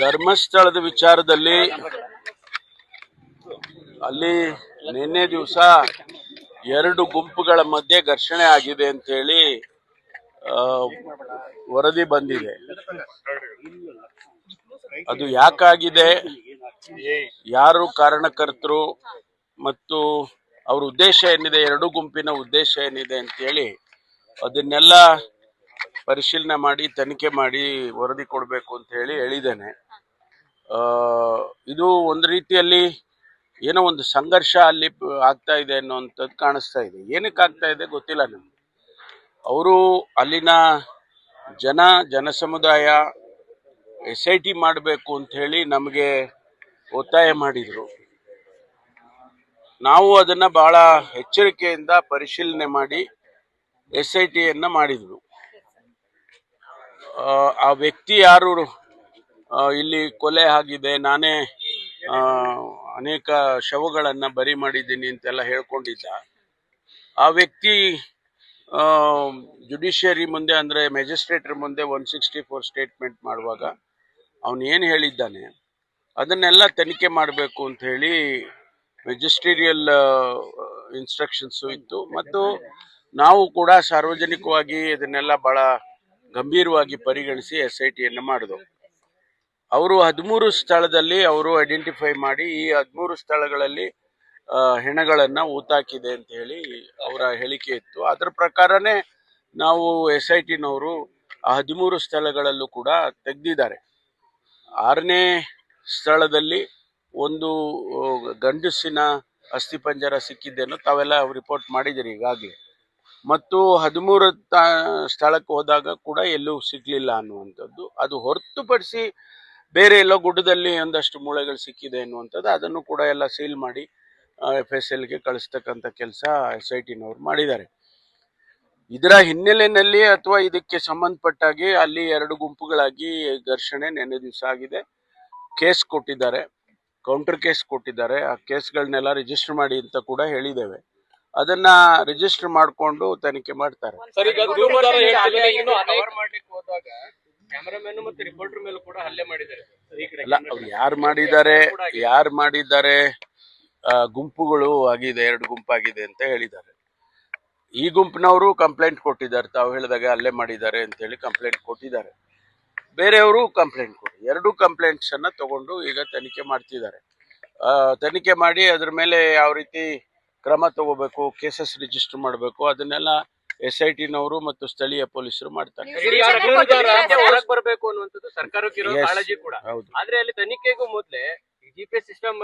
ಧರ್ಮಸ್ಥಳದ ವಿಚಾರದಲ್ಲಿ ಅಲ್ಲಿ ನಿನ್ನೆ ದಿವಸ ಎರಡು ಗುಂಪುಗಳ ಮಧ್ಯೆ ಘರ್ಷಣೆ ಆಗಿದೆ ಅಂತ ಹೇಳಿ ವರದಿ ಬಂದಿದೆ. ಅದು ಯಾಕಾಗಿದೆ? ಯಾರು ಕಾರಣಕರ್ತರು? ಮತ್ತು ಅವ್ರ ಉದ್ದೇಶ ಏನಿದೆ? ಎರಡು ಗುಂಪಿನ ಉದ್ದೇಶ ಏನಿದೆ ಅಂತೇಳಿ ಅದನ್ನೆಲ್ಲ ಪರಿಶೀಲನೆ ಮಾಡಿ, ತನಿಖೆ ಮಾಡಿ ವರದಿ ಕೊಡಬೇಕು ಅಂತ ಹೇಳಿ ಹೇಳಿದ್ದೇನೆ. ಇದು ಒಂದು ರೀತಿಯಲ್ಲಿ ಏನೋ ಒಂದು ಸಂಘರ್ಷ ಅಲ್ಲಿ ಆಗ್ತಾ ಇದೆ ಅನ್ನೋವಂಥದ್ದು ಕಾಣಿಸ್ತಾ ಇದೆ. ಏನಕ್ಕೆ ಆಗ್ತಾ ಇದೆ ಗೊತ್ತಿಲ್ಲ ನಮ್ಗೆ. ಅವರು ಅಲ್ಲಿನ ಜನ ಜನ ಸಮುದಾಯ ಎಸ್ ಐ ಟಿ ಮಾಡಬೇಕು ಅಂತ ಹೇಳಿ ನಮಗೆ ಒತ್ತಾಯ ಮಾಡಿದರು. ನಾವು ಅದನ್ನ ಬಹಳ ಎಚ್ಚರಿಕೆಯಿಂದ ಪರಿಶೀಲನೆ ಮಾಡಿ ಎಸ್ ಐ ಟಿಯನ್ನು ಮಾಡಿದರು. ಆ, ವ್ಯಕ್ತಿ ಯಾರು ಇಲ್ಲಿ ಕೊಲೆ ಆಗಿದೆ. ನಾನೇ ಅನೇಕ ಶವಗಳನ್ನು ಬರಿ ಮಾಡಿದ್ದೀನಿ ಅಂತೆಲ್ಲ ಹೇಳ್ಕೊಂಡಿದ್ದ. ಆ ವ್ಯಕ್ತಿ ಜುಡಿಷಿಯರಿ ಮುಂದೆ ಅಂದರೆ ಮ್ಯಾಜಿಸ್ಟ್ರೇಟ್ರ್ ಮುಂದೆ ಒನ್ ಸಿಕ್ಸ್ಟಿ ಫೋರ್ ಸ್ಟೇಟ್ಮೆಂಟ್ ಮಾಡುವಾಗ ಅವನು ಏನು ಹೇಳಿದ್ದಾನೆ? ಅದನ್ನೆಲ್ಲ ತನಿಖೆ ಮಾಡಬೇಕು ಅಂತ ಹೇಳಿ ಮ್ಯಾಜಿಸ್ಟ್ರೇರಿಯಲ್ ಇನ್ಸ್ಟ್ರಕ್ಷನ್ಸು ಇತ್ತು. ಮತ್ತು ನಾವು ಕೂಡ ಸಾರ್ವಜನಿಕವಾಗಿ ಇದನ್ನೆಲ್ಲ ಬಹಳ ಗಂಭೀರವಾಗಿ ಪರಿಗಣಿಸಿ ಎಸ್ ಐ ಟಿಯನ್ನು ಮಾಡಿದೆವು ಅವರು ಹದಿಮೂರು ಸ್ಥಳದಲ್ಲಿ ಅವರು ಐಡೆಂಟಿಫೈ ಮಾಡಿ ಈ ಹದಿಮೂರು ಸ್ಥಳಗಳಲ್ಲಿ ಹೆಣಗಳನ್ನು ಊತಾಕಿದೆ ಅಂತ ಹೇಳಿ ಅವರ ಹೇಳಿಕೆ ಇತ್ತು. ಅದರ ಪ್ರಕಾರನೇ ನಾವು ಎಸ್ ಐ ಟಿನವರು ಹದಿಮೂರು ಸ್ಥಳಗಳಲ್ಲೂ ಕೂಡ ತೆಗೆದಿದ್ದಾರೆ. ಆರನೇ ಸ್ಥಳದಲ್ಲಿ ಒಂದು ಗಂಡಸಿನ ಅಸ್ಥಿಪಂಜರ ಸಿಕ್ಕಿದ್ದೇನು ತಾವೆಲ್ಲ ರಿಪೋರ್ಟ್ ಮಾಡಿದ್ದೀರಿ ಈಗಾಗಲೇ. ಮತ್ತು ಹದಿಮೂರು ಸ್ಥಳಕ್ಕೆ ಹೋದಾಗ ಕೂಡ ಎಲ್ಲೂ ಸಿಗ್ಲಿಲ್ಲ ಅನ್ನುವಂಥದ್ದು. ಅದು ಹೊರತುಪಡಿಸಿ ಬೇರೆ ಎಲ್ಲೋ ಗುಡ್ಡದಲ್ಲಿ ಒಂದಷ್ಟು ಮೂಳೆಗಳು ಸಿಕ್ಕಿದೆ ಅನ್ನುವಂಥದ್ದು ಅದನ್ನು ಕೂಡ ಎಲ್ಲ ಸೀಲ್ ಮಾಡಿ ಎಫ್ ಎಸ್ ಎಲ್ಗೆ ಕಳಿಸ್ತಕ್ಕಂಥ ಕೆಲಸ ಎಸ್ ಐ ಟಿನವರು ಮಾಡಿದ್ದಾರೆ. ಇದರ ಹಿನ್ನೆಲೆಯಲ್ಲಿ ಅಥವಾ ಇದಕ್ಕೆ ಸಂಬಂಧಪಟ್ಟಾಗಿ ಅಲ್ಲಿ ಎರಡು ಗುಂಪುಗಳಾಗಿ ಘರ್ಷಣೆ ನೆನ್ನೆ ದಿವಸ ಆಗಿದೆ. ಕೇಸ್ ಕೊಟ್ಟಿದ್ದಾರೆ ಕೌಂಟರ್ ಕೇಸ್ ಕೊಟ್ಟಿದ್ದಾರೆ. ಆ ಕೇಸ್ಗಳನ್ನೆಲ್ಲ ರಿಜಿಸ್ಟರ್ ಮಾಡಿ ಅಂತ ಕೂಡ ಹೇಳಿದ್ದೇವೆ. ಅದನ್ನ ರಿಜಿಸ್ಟರ್ ಮಾಡಿಕೊಂಡು ತನಿಖೆ ಮಾಡ್ತಾರೆ. ಕ್ಯಾಮರಾಮನ್ ಮತ್ತು ರಿಪೋರ್ಟರ್ ಮೇಲೂ ಕೂಡ ಹಲ್ಲೆ ಮಾಡಿದ್ದಾರೆ. ಅಲ್ಲ ಅವ್ರು ಯಾರು ಮಾಡಿದ್ದಾರೆ ಯಾರು ಮಾಡಿದ್ದಾರೆ ಗುಂಪುಗಳು ಆಗಿದೆ ಎರಡು ಗುಂಪಾಗಿದೆ ಅಂತ ಹೇಳಿದ್ದಾರೆ. ಈ ಗುಂಪಿನವರು ಕಂಪ್ಲೇಂಟ್ ಕೊಟ್ಟಿದ್ದಾರೆ ತಾವು ಹೇಳಿದಾಗ ಅಲ್ಲೇ ಮಾಡಿದ್ದಾರೆ ಅಂತ ಹೇಳಿ ಕಂಪ್ಲೇಂಟ್ ಕೊಟ್ಟಿದ್ದಾರೆ. ಬೇರೆಯವರು ಕಂಪ್ಲೇಂಟ್ ಕೊಡಿ ಎರಡು ಕಂಪ್ಲೇಂಟ್ಸ್ ಅನ್ನ ತಗೊಂಡು ಈಗ ತನಿಖೆ ಮಾಡ್ತಿದ್ದಾರೆ. ಆ, ತನಿಖೆ ಮಾಡಿ ಅದ್ರ ಮೇಲೆ ಯಾವ ರೀತಿ ಕ್ರಮ ತಗೋಬೇಕು ಕೇಸಸ್ ರಿಜಿಸ್ಟರ್ ಮಾಡಬೇಕು ಅದನ್ನೆಲ್ಲ ಎಸ್ ಐ ಟಿನವರು ಮತ್ತು ಸ್ಥಳೀಯ ಪೊಲೀಸರು ಮಾಡ್ತಾರೆ. ಹೊರಗೆ ಬರಬೇಕು ಅನ್ನುವಂಥದ್ದು ಸರ್ಕಾರಕ್ಕೆ ಇರೋ ಕಾಳಜಿ ಕೂಡ. ಆದ್ರೆ ಅಲ್ಲಿ ತನಿಖೆಗೂ ಮೊದಲೇ ಜಿಪಿಎಸ್ ಸಿಸ್ಟಮ್